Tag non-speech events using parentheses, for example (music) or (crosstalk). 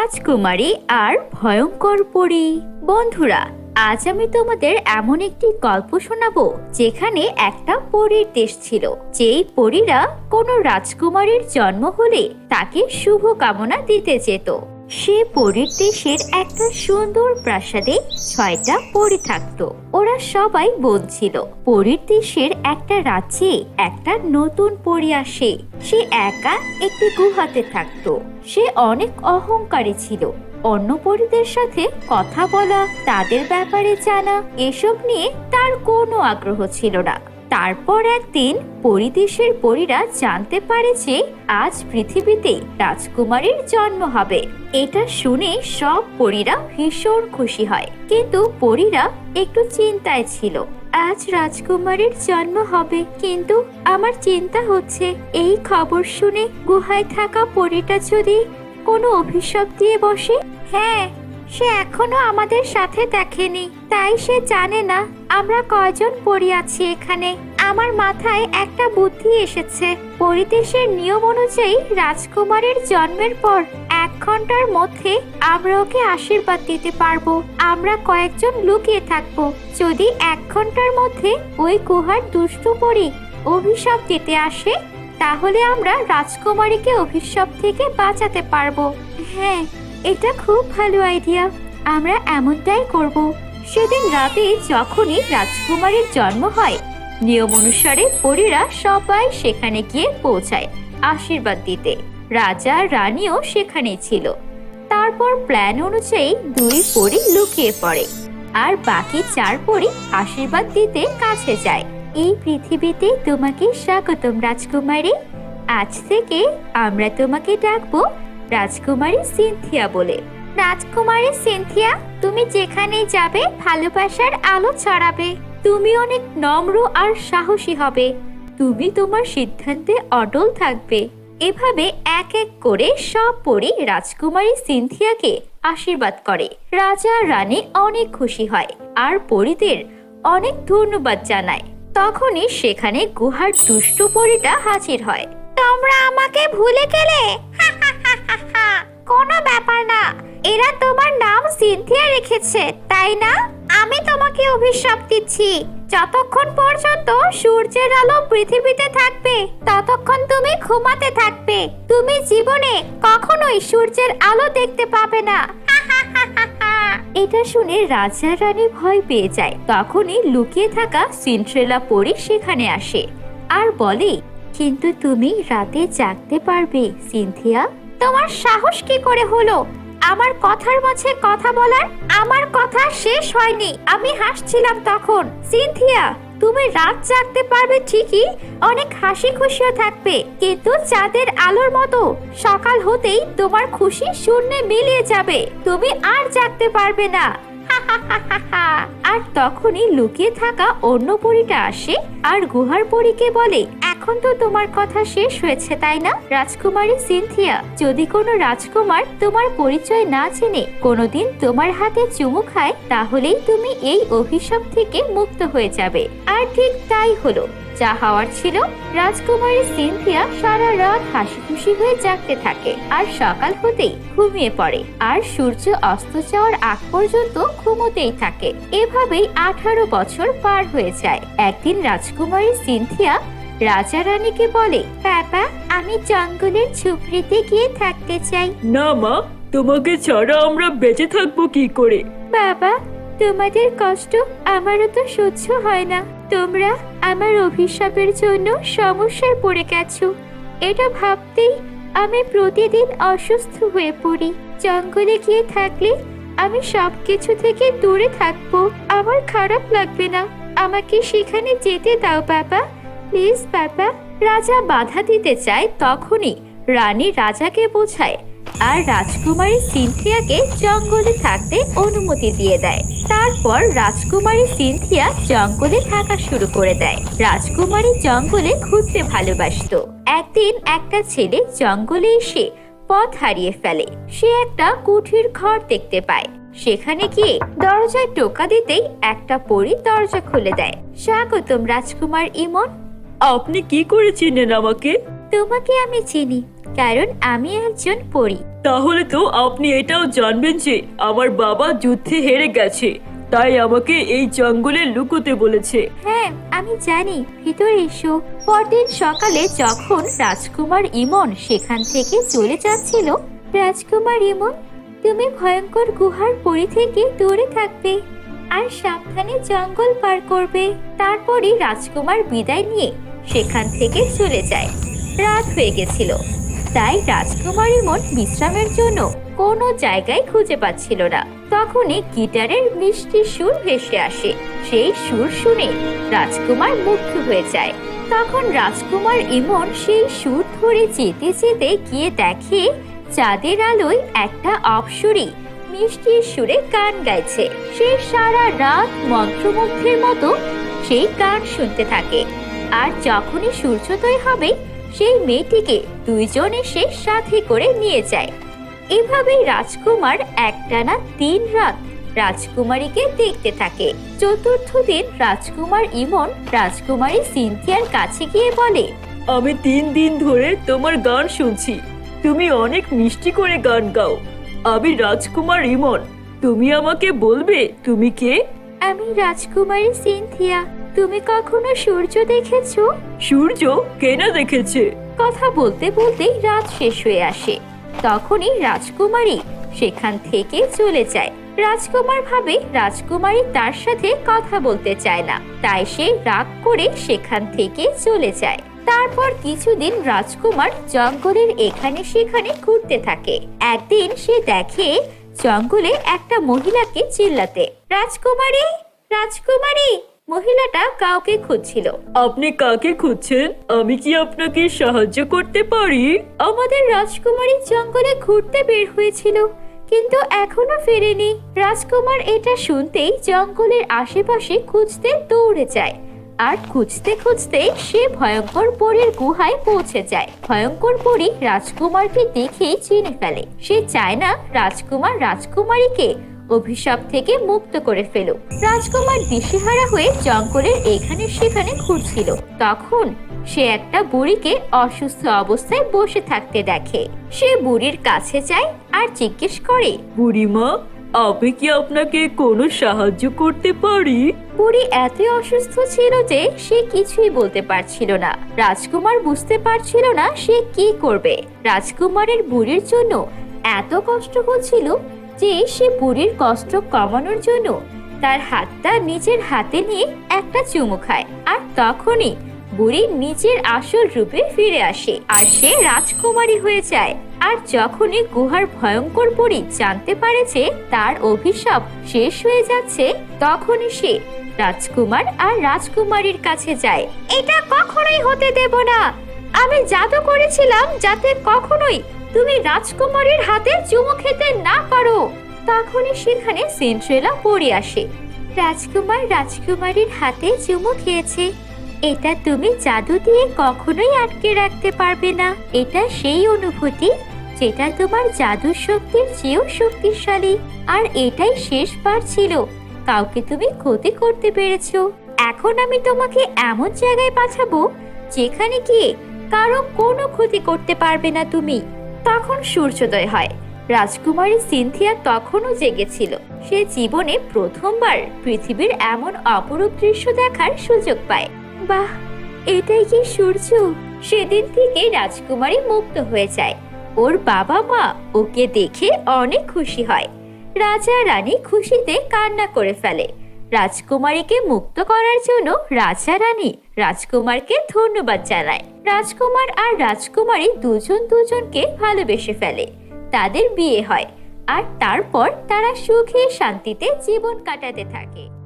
রাজকুমারী আর ভয়ঙ্কর পরী। বন্ধুরা, আজ আমি তোমাদের এমন একটি গল্প শোনাবো যেখানে একটা পরীর দেশ ছিল। যেই পরীরা কোনো রাজকুমারীর জন্ম হলে তাকে শুভ কামনা দিতে যেত। সে পরীর দেশের একটা সুন্দর প্রাসাদে ছয়টা পরী থাকতো। ওরা সবাই বোন ছিল পরীর দেশের একটা রাজ্যে একটা নতুন পরী আসে। সে একা একটি গুহাতে থাকতো। সে অনেক অহংকারী ছিল। অন্য পরীদের সাথে কথা বলা, তাদের ব্যাপারে জানা, এসব নিয়ে তার কোনো আগ্রহ ছিল না। তারপর একদিন পরিদেশের পরীরা জানতে পারে যে আজ পৃথিবীতে রাজকুমারীর জন্ম হবে। এটা শুনে সব পরীরা ভীষণ খুশি হয়। কিন্তু পরীরা একটু চিন্তায় ছিল। আজ রাজকুমারীর জন্ম হবে, কিন্তু আমার চিন্তা হচ্ছে, এই খবর শুনে গুহায় থাকা পরীটা যদি কোনো অভিশাপ দিয়ে বসে? হ্যাঁ সে এখনও আমাদের সাথে দেখেনি, তাই সে জানে না আমরা কয়জন পড়ি আছি এখানে। আমার মাথায় একটা বুদ্ধি এসেছে। পরিদেশের নিয়ম অনুযায়ী রাজকুমারের জন্মের পর এক ঘণ্টার মধ্যে আমরা ওকে আশীর্বাদ দিতে পারব। আমরা কয়েকজন লুকিয়ে থাকব। যদি এক ঘণ্টার মধ্যে ওই গুহার দুষ্টু পরি অভিশাপ দিতে আসে, তাহলে আমরা রাজকুমারীকে অভিশাপ থেকে বাঁচাতে পারব। হ্যাঁ এটা খুব ভালো আইডিয়া। আমরা এমনটাই করব। সেদিন রাতে যখনই রাজকুমারীর জন্ম হয়, নিয়ম অনুসারে পরীরা সবাই সেখানে গিয়ে পৌঁছায় আশীর্বাদ দিতে। রাজা রানীও সেখানে ছিল। তারপর প্ল্যান অনুযায়ী দুই পরী লুকিয়ে পড়ে আর বাকি চার পরী আশীর্বাদ দিতে কাছে যায়। এই পৃথিবীতে তোমাকে স্বাগতম রাজকুমারী। আজ থেকে আমরা তোমাকে ডাকবো রাজকুমারী সিনথিয়া বলে। রাজকুমারী সিনথিয়া, তুমি যেখানেই যাবে, ভালোবাসার আলো ছড়াবে। তুমি অনেক নম্র আর সাহসী হবে। তুমি তোমার সিদ্ধান্তে অটল থাকবে। এভাবে এক এক করে সব পরি রাজকুমারী সিনথিয়াকে আশীর্বাদ করে। রাজা রানী অনেক খুশি হয় আর পরিদের অনেক ধন্যবাদ জানায়। তখনই সেখানে গুহার দুষ্টু পরিটা হাজির হয়। তোমরা আমাকে ভুলে গেলে? কোনো ব্যাপার না। এরা তোমার নাম সিনথিয়া রেখেছে তাই না? আমি তোমাকে অভিশাপ দিচ্ছি। যতক্ষণ পর্যন্ত সূর্যের আলো পৃথিবীতে থাকবে ততক্ষণ তুমি ঘুমাতে থাকবে। তুমি জীবনে কখনোই সূর্যের আলো দেখতে পাবে না। (laughs) এটা শুনে রাজা রানী ভয় পেয়ে যায়। তখনই লুকিয়ে থাকা সিন্ট্রেলা পরি সেখানে আসে। আর বলে কিন্তু তুমি রাতে জাগতে পারবে সিনথিয়া তোমার সাহস কি করে হলো? আমার কথার মাঝে কথা বলার আমার কথা শেষ হয়নি। আমি হাসছিলাম তখন। সিনথিয়া, তুমি রাত জাগতে পারবে ঠিকই, অনেক হাসি খুশিও থাকবে। কিন্তু চাঁদের আলোর মতো সকাল হতেই তোমার খুশি শূন্যে মিলিয়ে যাবে। তুমি আর জাগতে পারবে না। (laughs) আর তখনই লুকিয়ে থাকা অন্য পরীটা আসে আর গুহার পরীকে বলে এখন তো তোমার কথা শেষ হয়েছে, তাই না? রাজকুমারী সিনথিয়া, যদি কোনো রাজকুমার তোমার পরিচয় না জেনে কোনোদিন তোমার হাতে চুমু খায়, তাহলেই তুমি এই অভিশাপ থেকে মুক্ত হয়ে যাবে। আর ঠিক তাই হলো, যা হওয়ার ছিল, রাজকুমারী সিনথিয়া সারা রাত হাসি খুশি হয়ে জাগতে থাকে, আর সকাল হতেই ঘুমিয়ে পড়ে, আর সূর্য অস্ত যাওয়ার আগ পর্যন্ত ঘুমোতেই থাকে। এভাবেই আঠারো বছর পার হয়ে যায়। একদিন রাজকুমারী সিনথিয়া রাজা রানীকে বলে বাবা আমি জঙ্গলের ঝুপড়িতে গিয়ে থাকতে চাই। না মা তোমাকে ছাড়া আমরা বেঁচে থাকব কি করে? বাবা তোমাদের কষ্ট আমারও তো সহ্য হয় না। তোমরা আমার অভিশাপের জন্য সমস্যায় পড়ে গেছো। এটা ভাবতেই আমি প্রতিদিন অসুস্থ হয়ে পড়ি। জঙ্গলে গিয়ে থাকলে আমি সব কিছু থেকে দূরে থাকব। আমার খারাপ লাগবে না। আমাকে সেখানে যেতে দাও বাবা। প্লিজ বাবা রাজা বাধা দিতে চায় তখনই রানী রাজাকে বোঝায় আর রাজকুমারী সিনথিয়াকে জঙ্গলে থাকতে অনুমতি দিয়ে দেয়। তারপর রাজকুমারী সিনথিয়া জঙ্গলে থাকা শুরু করে দেয়। রাজকুমারী জঙ্গলে ঘুরতে ভালোবাসত। একদিন একটা ছেলে জঙ্গলে এসে পথ হারিয়ে ফেলে। সে একটা কুঠির ঘর দেখতে পায়। সেখানে গিয়ে দরজায় টোকা দিতেই একটা পরী দরজা খুলে দেয়। স্বাগতম রাজকুমার ইমন। আপনি কি করে চিনেন আমাকে? তোমাকে আমি চিনি কারণ আমি একজন পড়ি তাহলে তো আপনি এটাও জানবেন যে আমার বাবা যুদ্ধে হেরে গেছে তাই আমাকে এই জঙ্গলে লুকোতে বলেছে। হ্যাঁ আমি জানি ভিতরে এসো। পরদিন সকালে যখন রাজকুমার ইমন সেখান থেকে চলে যাচ্ছিল রাজকুমার ইমন তুমি ভয়ঙ্কর গুহার পরি থেকে দূরে থাকবে আর সাবধানে জঙ্গল পার করবে। তারপরই রাজকুমার বিদায় নিয়ে সেখান থেকে চলে যায়। রাত হয়ে গেছিল। তাই রাজকুমার ইমন বিশ্রামের জন্য কোনো জায়গায় খুঁজে পাচ্ছিল না। তখনই গিটারের মিষ্টি সুর ভেসে আসে। সেই সুর শুনে রাজকুমার মুগ্ধ হয়ে যায়। তখন রাজকুমার ইমন সেই সুর ধরে যেতে যেতে গিয়ে দেখে, চাঁদের আলোয় একটা অপসরী মিষ্টি সুরে গান গাইছে। সে সারা রাত মন্ত্রমুগ্ধের মতো সেই গান শুনতে থাকে। আর যখনই সূর্যোদয় হবে সেই মেয়েটিকে দুইজন এসে সাথে করে নিয়ে যায়। এভাবেই রাজকুমার একটানা তিন রাত রাজকুমারীকে দেখতে থাকে। চতুর্থ দিন রাজকুমার ইমন রাজকুমারী সিনথিয়ার কাছে গিয়ে বলে আমি তিন দিন ধরে তোমার গান শুনছি। তুমি অনেক মিষ্টি করে গান গাও। আমি রাজকুমার ইমন। তুমি আমাকে বলবে তুমি কে? আমি রাজকুমারী সিনথিয়া। তুমি কখনো সূর্য দেখেছ? সূর্য কেনা দেখেছে। কথা বলতে বলতেই রাত শেষ হয়ে আসে। তখনই রাজকুমারী সেখান থেকে চলে যায়। রাজকুমার ভাবে রাজকুমারী তার সাথে কথা বলতে চায় না। তাই সে রাগ করে সেখান থেকে চলে যায়। তারপর কিছুদিন রাজকুমার জঙ্গলের এখানে সেখানে ঘুরতে থাকে। একদিন সে দেখে জঙ্গলে একটা মহিলাকে চিল্লাতে রাজকুমারী রাজকুমারী! মহিলাটা কাউকে খুঁজছিল। আপনি কাকে খুঁজছেন? আমি কি আপনাকে সাহায্য করতে পারি? আমাদের রাজকুমারী জঙ্গলে ঘুরতে বের হয়েছিল কিন্তু এখনও ফেরেনি। রাজকুমার এটা শুনতেই জঙ্গলের আশেপাশে খুঁজতে দৌড়ে যায় আর খুঁজতে খুঁজতে সে ভয়ঙ্কর পরীর গুহায় পৌঁছে যায়। ভয়ঙ্কর পরী রাজকুমারকে দেখেই চিনে ফেলে। সে চায় না রাজকুমার রাজকুমারীকে অভিশাপ থেকে মুক্ত করে ফেলো রাজকুমার দিশেহারা হয়ে জঙ্গলের এখানে সেখানে ঘুরছিল। তখন সে একটা বুড়িকে অসুস্থ অবস্থায় বসে থাকতে দেখে। সে বুড়ির কাছে যায় আর জিজ্ঞেস করে বুড়িমা আমি কি আপনাকে কোনো সাহায্য করতে পারি? বুড়ি এত অসুস্থ ছিল যে সে কিছুই বলতে পারছিল না। রাজকুমার বুঝতে পারছিল না সে কি করবে। রাজকুমারের বুড়ির জন্য এত কষ্ট হচ্ছিল যে সে বুড়ির কষ্ট কমানোর জন্য তার হাতটা নিজের হাতে নিয়ে একটা চুমু খায়। আর তখনই বুড়ি নিজের আসল রূপে ফিরে আসে আর সে রাজকুমারী হয়ে যায়। আর যখনই গুহার ভয়ঙ্কর বুড়ি জানতে পারে যে তার অভিশাপ শেষ হয়ে যাচ্ছে, তখনই সে রাজকুমার আর রাজকুমারীর কাছে যায়। এটা কখনোই হতে দেব না। আমি জাদু করেছিলাম যাতে কখনোই তুমি রাজকুমারীর হাতে চুমু খেতে না পারো। তখনই সেখানে সেন্ট্রেলা পড়ে আসে। রাজকুমার রাজকুমারীর হাতে চুমু খেয়েছে। এটা তুমি জাদু দিয়ে কখনোই আটকে রাখতে পারবে না। এটা সেই অনুভূতি যেটা তোমার জাদুর শক্তির চেয়েও শক্তিশালী। আর এটাই শেষবার ছিল। কাউকে তুমি ক্ষতি করতে পেরেছ। এখন আমি তোমাকে এমন জায়গায় পাঠাবো যেখানে গিয়ে কারও কোনো ক্ষতি করতে পারবে না তুমি। তখন সূর্যোদয় হয়। রাজকুমারী সিনথিয়া তখনও জেগেছিল সে জীবনে প্রথমবার পৃথিবীর এমন অপরূপ দৃশ্য দেখার সুযোগ পায়। বাহ, এটাই কি সূর্য? সেদিন থেকে রাজকুমারী মুক্ত হয়ে যায়। ওর বাবা মা ওকে দেখে অনেক খুশি হয়। রাজা রানী খুশিতে কান্না করে ফেলে। রাজকুমারীকে মুক্ত করার জন্য রাজা রানী রাজকুমারকে ধন্যবাদ জানায়। রাজকুমার আর রাজকুমারী দুজন দুজনকে ভালোবেসে ফেলে। তাদের বিয়ে হয় আর তারপর তারা সুখে শান্তিতে জীবন কাটাতে থাকে।